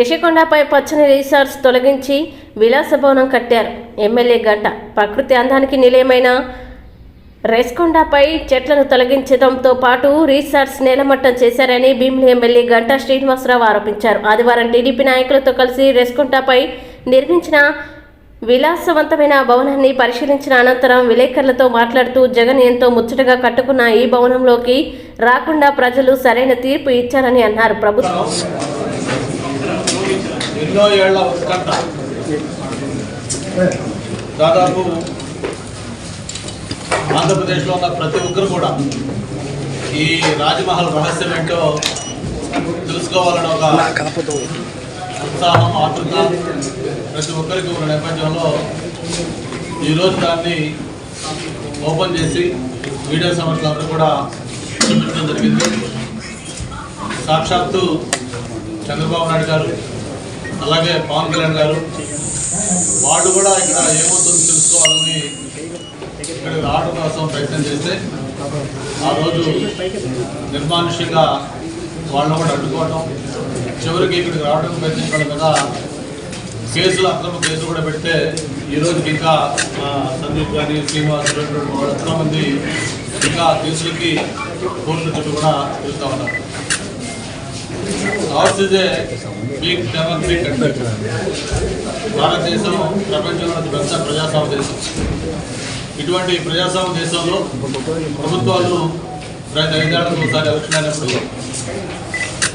రిషికొండపై పచ్చని రీసార్ట్స్ తొలగించి విలాస భవనం కట్టారు. ఎమ్మెల్యే గంట. ప్రకృతి అందానికి నిలయమైన రేస్కొండపై చెట్లను తొలగించడంతో పాటు రీసార్ట్స్ నేలమట్టం చేశారని భీమిలి ఎమ్మెల్యే గంటా శ్రీనివాసరావు ఆరోపించారు. ఆదివారం టీడీపీ నాయకులతో కలిసి రేస్కొండపై నిర్మించిన విలాసవంతమైన భవనాన్ని పరిశీలించిన అనంతరం విలేకరులతో మాట్లాడుతూ జగన్ ఎంతో ముచ్చటగా కట్టుకున్న ఈ భవనంలోకి రాకుండా ప్రజలు సరైన తీర్పు ఇచ్చారని అన్నారు. ప్రభుత్వం ఎన్నో ఏళ్ళ ఉత్కంఠ. దాదాపు ఆంధ్రప్రదేశ్లో ఉన్న ప్రతి ఒక్కరు కూడా ఈ రాజమహల్ రహస్యం ఏంటో తెలుసుకోవాలని ఒక ఉత్సాహం ఆతృత ప్రతి ఒక్కరికి ఉన్న నేపథ్యంలో ఈరోజు దాన్ని ఓపెన్ చేసి మీడియా సంస్థలందరూ కూడా చూపించడం జరిగింది. సాక్షాత్తు చంద్రబాబు నాయుడు గారు అలాగే పవన్ కళ్యాణ్ గారు వాళ్ళు కూడా ఇక్కడ ఏమవుతుందో తెలుసుకోవాలని ఇక్కడికి రావడం కోసం ప్రయత్నం చేస్తే ఆ రోజు నిర్మానుష్యంగా వాళ్ళని కూడా అడ్డుకోవడం చివరికి ఇక్కడికి రావడం ప్రయత్నించడం కదా. కేసులు అక్రమ కేసులు కూడా పెడితే ఈ రోజుకి ఇంకా సందీప్ కానీ శ్రీనివాస్ రెడ్డి ఎంతో మంది ఇంకా కేసులకి కోర్టు చుట్టూ కూడా తిరుగుతూ ఉన్నారు. Ours is a big country భారతదేశం ప్రపంచంలో అతి పెద్ద ప్రజాస్వామ్య దేశం. ఇటువంటి ప్రజాస్వామ్య దేశంలో ప్రభుత్వాలు ప్రతి ఐదేళ్ళకు ఒకసారి ఎలక్షన్ అయినప్పుడు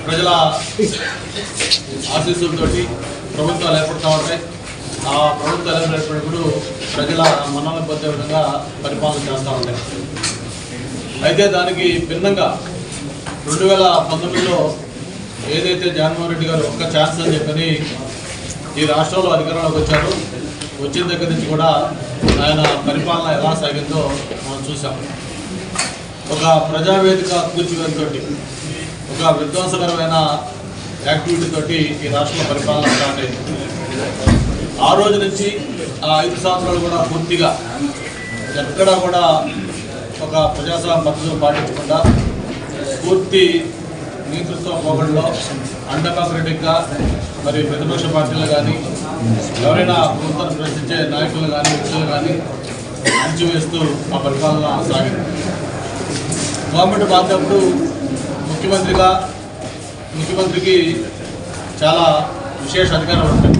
ప్రజల ఆశీస్సులతో ప్రభుత్వాలు ఏర్పడుతూ ఉంటాయి. ఆ ప్రభుత్వాలు ఏర్పడినప్పుడు ప్రజల మన్నలు పొందే విధంగా పరిపాలన చేస్తూ ఉంటాయి. అయితే దానికి భిన్నంగా రెండు వేల పంతొమ్మిదిలో ఏదైతే జగన్మోహన్ రెడ్డి గారు ఒక్క ఛాన్స్ అని చెప్పని ఈ రాష్ట్రంలో అధికారంలోకి వచ్చారు వచ్చిన దగ్గర నుంచి కూడా ఆయన పరిపాలన ఎలా సాగిందో మనం చూసాం ఒక ప్రజావేదిక కూర్చువేతోటి ఒక విధ్వంసకరమైన యాక్టివిటీ తోటి ఈ రాష్ట్ర పరిపాలన స్టార్ట్ అయింది. ఆ రోజు నుంచి ఆ ఐదు సంవత్సరాలు కూడా పూర్తిగా ఎక్కడా కూడా ఒక ప్రజాస్వామ్య పద్ధతులు పాటించకుండా పూర్తి నేతృత్వ పోగడలో అండకాక్రటిక్గా మరి ప్రతిపక్ష పార్టీలు కానీ ఎవరైనా ప్రభుత్వాన్ని ప్రశ్నించే నాయకులు కానీ వ్యక్తులు కానీ అణచివేస్తూ ఆ పరిపాలన సాగింది. గవర్నమెంట్ మారినప్పుడు ముఖ్యమంత్రిగా ముఖ్యమంత్రికి చాలా విశేష అధికారం ఉంటాయి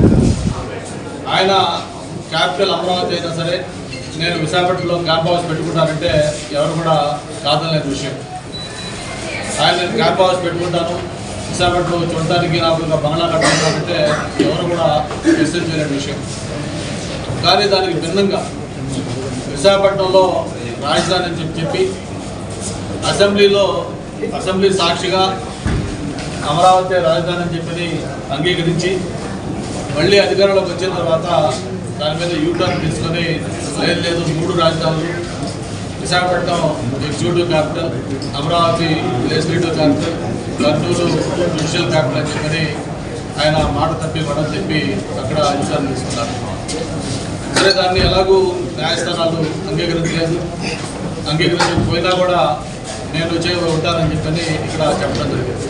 ఆయన క్యాపిటల్ అమరావతి అయినా సరే నేను విశాఖపట్నంలో క్యాంప్ హౌస్ పెట్టుకుంటానంటే ఎవరు కూడా కాదనలేని విషయం. ఆయన క్యాంప్ హౌస్ పెట్టుకుంటాను. విశాఖపట్నంలో చూడటానికి నాకు ఒక బంగ్లా కట్టాలంటే ఎవరు కూడా మెసేజ్ చేయలేని విషయం. కానీ దానికి భిన్నంగా విశాఖపట్నంలో రాజధాని అని చెప్పి చెప్పి అసెంబ్లీలో అసెంబ్లీ సాక్షిగా అమరావతి రాజధాని అని చెప్పి అంగీకరించి మళ్ళీ అధికారంలోకి వచ్చిన తర్వాత దాని మీద యూటర్న్ తీసుకొని లేదు లేదు మూడు రాజధానులు Visakhapatnam executive capital Amaravati legislative capital Kurnool judicial capital అని చెప్పని ఆయన మాట తప్పి మనం చెప్పి అక్కడ యూటర్న్ తీసుకున్నారు. సరే దాన్ని ఎలాగూ న్యాయస్థానాలు అంగీకరించలేదు. అంగీకరించకపోయినా కూడా నేను చేయ ఉంటానని చెప్పని ఇక్కడ చెప్పడం జరిగింది.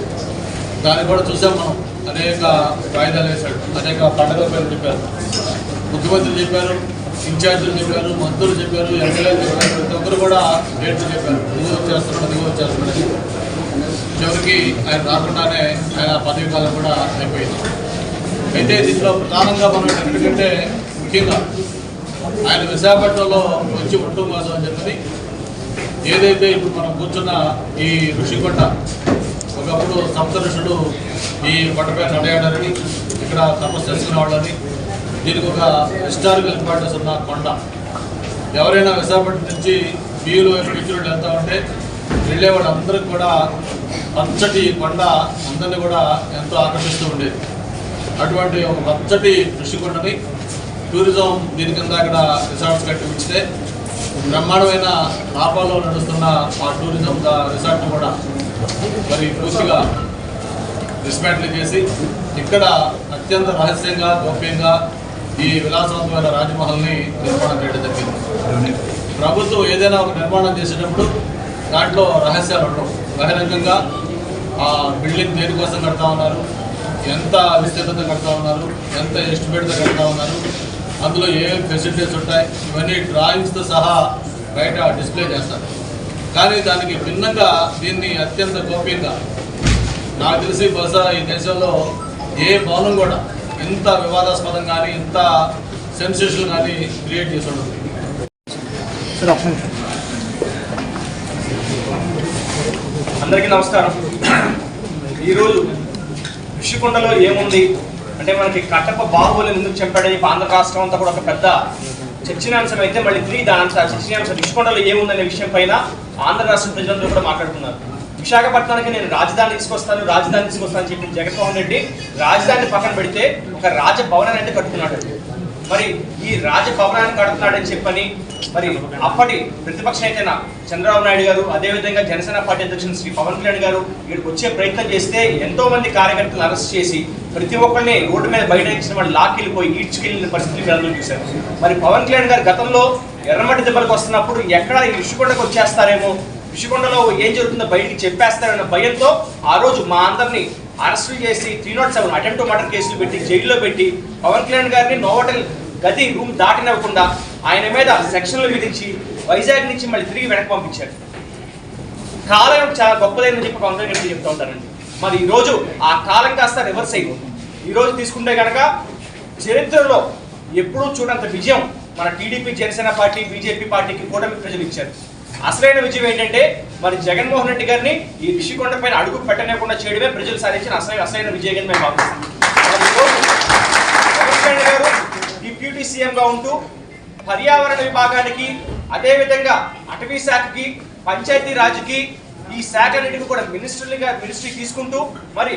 దాన్ని కూడా చూసాం మనం. అనేక వాయిదాలు వేశాడు. అనేక పండుగల పేరు చెప్పారు. ముఖ్యమంత్రి చెప్పారు. ఇన్ఛార్జీలు చెప్పారు మంత్రులు చెప్పారు ఎమ్మెల్యేలు చెప్పారు ప్రతి ఒక్కరు కూడా డేట్లు చెప్పారు. ఇదిగో వచ్చేస్తున్నాడు ఇదిగో వచ్చేస్తున్నాడు చివరికి ఆయన రాకుండానే ఆయన పదవి కాలం కూడా అయిపోయింది. అయితే దీంట్లో ప్రధానంగా మనం ఎందుకంటే ముఖ్యంగా ఆయన విశాఖపట్నంలో వచ్చి ఉండటం కోసం అని చెప్పని ఏదైతే ఇప్పుడు మనం కూర్చున్న ఈ ఋషికొండ ఒకప్పుడు సప్త ఈ కొండపై నడయాడని ఇక్కడ తపస్సు చేసుకునే వాళ్ళని దీనికి ఒక హిస్టారికల్ ఇంపార్టెన్స్ ఉన్న కొండ. ఎవరైనా విశాఖపట్నం నుంచి బీయులు పిచ్చులు వెళ్తా ఉంటే వెళ్ళే వాళ్ళందరికీ కూడా పచ్చటి కొండ అందరినీ కూడా ఎంతో ఆకర్షిస్తూ ఉండేది. అటువంటి ఒక పచ్చటి ఋషికొండని టూరిజం దీని కింద అక్కడ రిసార్ట్స్ కట్టి ఉంచితే బ్రహ్మాండమైన లాభాల్లో నడుస్తున్న ఆ టూరిజం రిసార్ట్ కూడా మరి పూర్తిగా డిస్మాంటిల్ చేసి ఇక్కడ అత్యంత రహస్యంగా గోప్యంగా ఈ విలాసవంతమైన రాజమహల్ని నిర్మాణం చేయడం జరిగింది. ప్రభుత్వం ఏదైనా ఒక నిర్మాణం చేసేటప్పుడు దాంట్లో రహస్యాలు ఉండవు. బహిరంగంగా ఆ బిల్డింగ్ దేనికోసం కడతా ఉన్నారు? ఎంత విస్తృతంగా కడతా ఉన్నారు? ఎంత ఎస్టిమేట్తో కడతా ఉన్నారు? అందులో ఏ ఫెసిలిటీస్ ఉంటాయి? ఇవన్నీ డ్రాయింగ్స్తో సహా బయట డిస్ప్లే చేస్తారు. కానీ దానికి భిన్నంగా దీన్ని అత్యంత గోప్యంగా నాకు తెలిసి బహుశా ఈ దేశంలో ఏ భవనం కూడా ఇంత వివాదాస్పదం కానీ ఇంత సెన్సేషన్ కానీ క్రియేట్ చేసి ఉండదు సార్ ఒక్క నిమిషం. అందరికీ నమస్కారం. ఈరోజు ఋషికొండలో ఏముంది? అంటే మనకి కట్టప్ప బాహుబలి ఎందుకు చంపాడని ఆంధ్ర రాష్ట్రం అంతా కూడా ఒక పెద్ద చర్చనీయాంశం అయితే మళ్ళీ తిరిగి దాని అంతా చర్చనీయాంశం ఋషికొండలో ఏముందనే విషయం పైన ఆంధ్ర రాష్ట్ర ప్రజలందరూ కూడా మాట్లాడుతున్నారు. విశాఖపట్నానికి నేను రాజధాని తీసుకొస్తాను రాజధాని తీసుకొస్తాను చెప్పిన జగన్మోహన్ రెడ్డి రాజధాని పక్కన పెడితే ఒక రాజభవనాన్ని అంటే కట్టుకున్నాడు మరి ఈ రాజభవనాన్ని కడుతున్నాడని చెప్పని మరి అప్పటి ప్రతిపక్ష నేత చంద్రబాబు నాయుడు గారు అదేవిధంగా జనసేన పార్టీ అధ్యక్షులు శ్రీ పవన్ కళ్యాణ్ గారు ఇక్కడికి వచ్చే ప్రయత్నం చేస్తే ఎంతో మంది కార్యకర్తలు అరెస్ట్ చేసి ప్రతి ఒక్కరిని రోడ్డు మీద బయట ఇచ్చిన వాళ్ళు లాక్కెళ్ళిపోయి ఈడ్చుకెళ్ళిన పరిస్థితి మీరు అందరూ చూశారు మరి పవన్ కళ్యాణ్ గారు గతంలో ఎర్రమట్టి దెబ్బలకు వస్తున్నప్పుడు ఎక్కడ ఈ వచ్చేస్తారేమో ఋషికొండలో ఏం జరుగుతుందో బయటికి చెప్పేస్తారన్న భయంతో ఆ రోజు మా అందరినీ అరెస్టులు చేసి three not seven attempt murder కేసులు పెట్టి జైల్లో పెట్టి పవన్ కళ్యాణ్ గారిని నోవటల్ గది రూమ్ దాటినవ్వకుండా ఆయన మీద సెక్షన్లు విధించి వైజాగ్ నుంచి మళ్ళీ తిరిగి వెనక్కి పంపించారు. కాలం చాలా గొప్పదైన చెప్పి పవన్ కళ్యాణ్ చెప్తూ ఉంటారండి. మరి ఈరోజు ఆ కాలం కాస్త రివర్స్ అయిపోతుంది. ఈరోజు తీసుకుంటే కనుక చరిత్రలో ఎప్పుడూ చూడంత విజయం మన టీడీపీ జనసేన పార్టీ బీజేపీ పార్టీకి కూటమి ప్రజలు ఇచ్చారు. అసలైన విజయం ఏంటంటే మరి జగన్మోహన్ రెడ్డి గారిని ఈ రిషికొండ పైన అడుగు పెట్టలేకుండా చేయడమే ప్రజలు సాధించిన అసలైన అసలైన విజయం మేము భావిస్తాం. ఈ గారు డిప్యూటీ సీఎం గా ఉంటూ పర్యావరణ విభాగానికి అదే విధంగా అటవీ శాఖకి పంచాయతీ రాజ్కి ఈ శాఖ శాఖలన్నిటిని కూడా మినిస్టర్లుగా మినిస్ట్రీ తీసుకుంటూ మరి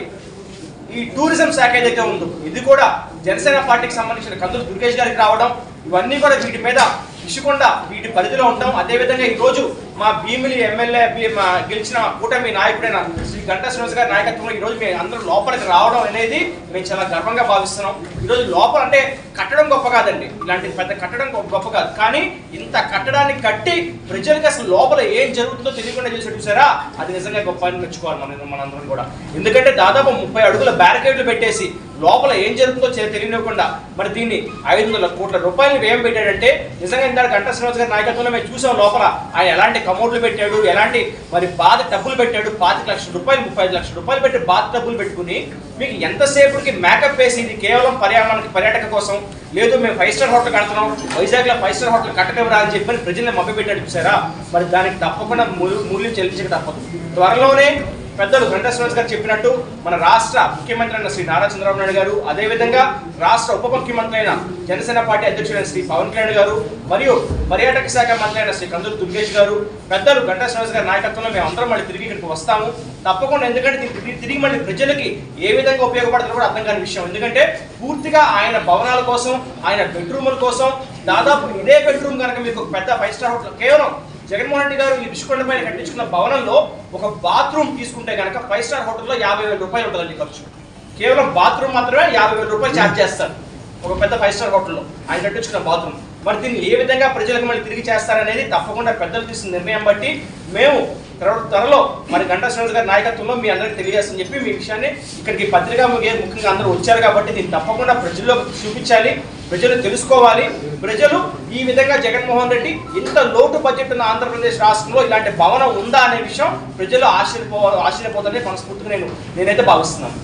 ఈ టూరిజం శాఖ ఏదైతే ఉందో ఇది కూడా జనసేన పార్టీకి సంబంధించిన కందులు దుర్గేష్ గారికి రావడం ఇవన్నీ కూడా వీటి మీద ఇసుకొండ వీటి పరిధిలో ఉంటాం. అదేవిధంగా ఈ రోజు మా భీమిలి ఎమ్మెల్యే మా గెలిచిన కూటమి నాయకుడైన శ్రీ గంటా శ్రీనివాస్ గారి నాయకత్వంలో ఈ రోజు మేము అందరూ లోపలికి రావడం అనేది మేము చాలా గర్వంగా భావిస్తున్నాం. ఈరోజు లోపల అంటే కట్టడం గొప్ప కాదండి. ఇలాంటి పెద్ద కట్టడం గొప్ప కాదు. కానీ ఇంత కట్టడాన్ని కట్టి ప్రజలకు అసలు లోపల ఏం జరుగుతుందో తెలియకుండా చేసి చూసారా? అది నిజంగా గొప్ప అని మెచ్చుకోవాలి మన మనందరం కూడా. ఎందుకంటే దాదాపు ముప్పై అడుగుల బ్యారికేడ్లు పెట్టేసి లోపల ఏం జరుగుతుందో తెలియనివ్వకుండా మరి దీన్ని ఐదు వందల కోట్ల రూపాయలు వ్యయం పెట్టాడంటే నిజంగా ఇందాక గంటా శ్రీనివాస్ గారి నాయకత్వంలో మేము చూసాం లోపల ఆయన ఎలాంటి కమోడ్లు పెట్టాడు ఎలాంటి మరి బాధ డబ్బులు పెట్టాడు పాతిక లక్షల రూపాయలు ముప్పై లక్షల రూపాయలు పెట్టి బాధ డబ్బులు పెట్టుకుని మీకు ఎంతసేపటికి మేకప్ వేసి ఇది కేవలం పర్యావరణానికి పర్యాటక కోసం లేదు మేము ఫైవ్ స్టార్ హోటల్ కడుతున్నాం వైజాగ్లో ఫైవ్ స్టార్ హోటల్ కట్టనివ్వరా అని చెప్పి ప్రజల్ని మభ్యపెట్టాడు చూసారా? మరి దానికి తప్పకుండా మూల్యం చెల్లించక తప్పదు. త్వరలోనే పెద్దలు గంటా శ్రీనివాస్ గారు చెప్పినట్టు మన రాష్ట్ర ముఖ్యమంత్రి అయిన శ్రీ నారా చంద్రబాబు నాయుడు గారు అదేవిధంగా రాష్ట్ర ఉప ముఖ్యమంత్రి అయిన జనసేన పార్టీ అధ్యక్షుడైన శ్రీ పవన్ కళ్యాణ్ గారు మరియు పర్యాటక శాఖ మంత్రి అయిన శ్రీ కందులు దుర్గేష్ గారు పెద్దలు గంటా శ్రీనివాస్ గారి నాయకత్వంలో మేము అందరం మళ్ళీ తిరిగి ఇక్కడికి వస్తాము. తప్పకుండా ఎందుకంటే తిరిగి- మళ్ళీ ప్రజలకి ఏ విధంగా ఉపయోగపడుతుందో కూడా అర్థం కాని విషయం. ఎందుకంటే పూర్తిగా ఆయన భవనాల కోసం ఆయన బెడ్రూముల కోసం దాదాపు ఇదే బెడ్రూమ్ కనుక మీకు పెద్ద ఫైవ్ స్టార్ హోటల్ కేవలం జగన్మోహన్ రెడ్డి గారు ఈ రుషికొండ పైన కట్టించుకున్న భవనంలో ఒక బాత్రూమ్ తీసుకుంటే కనుక ఫైవ్ స్టార్ హోటల్లో యాభై వేల రూపాయలు ఉంటుందండి ఖర్చు. కేవలం బాత్రూమ్ మాత్రమే యాభై వేల రూపాయలు ఛార్జ్ చేస్తారు. ఒక పెద్ద ఫైవ్ స్టార్ హోటల్లో ఆయన కట్టించుకున్న బాత్రూమ్. మరి దీన్ని ఏ విధంగా ప్రజలకు మళ్ళీ తిరిగి చేస్తారనేది తప్పకుండా పెద్దలు తీసుకున్న నిర్ణయం బట్టి మేము త్వరలో త్వరలో మరి గంటా శ్రీనివాస్ గారి నాయకత్వంలో మీ అందరికీ తెలియజేస్తుంది చెప్పి మీ విషయాన్ని ఇక్కడికి పత్రికా ముఖ్యంగా అందరూ వచ్చారు కాబట్టి దీన్ని తప్పకుండా ప్రజల్లో చూపించాలి ప్రజలు తెలుసుకోవాలి. ప్రజలు ఈ విధంగా జగన్మోహన్ రెడ్డి ఇంత లోటు బడ్జెట్ ఉన్న ఆంధ్రప్రదేశ్ రాష్ట్రంలో ఇలాంటి భవనం ఉందా అనే విషయం ప్రజలు ఆశ్చర్యపో ఆశ్చర్యపోతుందని మనస్ఫూర్తిగా నేను నేనైతే భావిస్తున్నాను.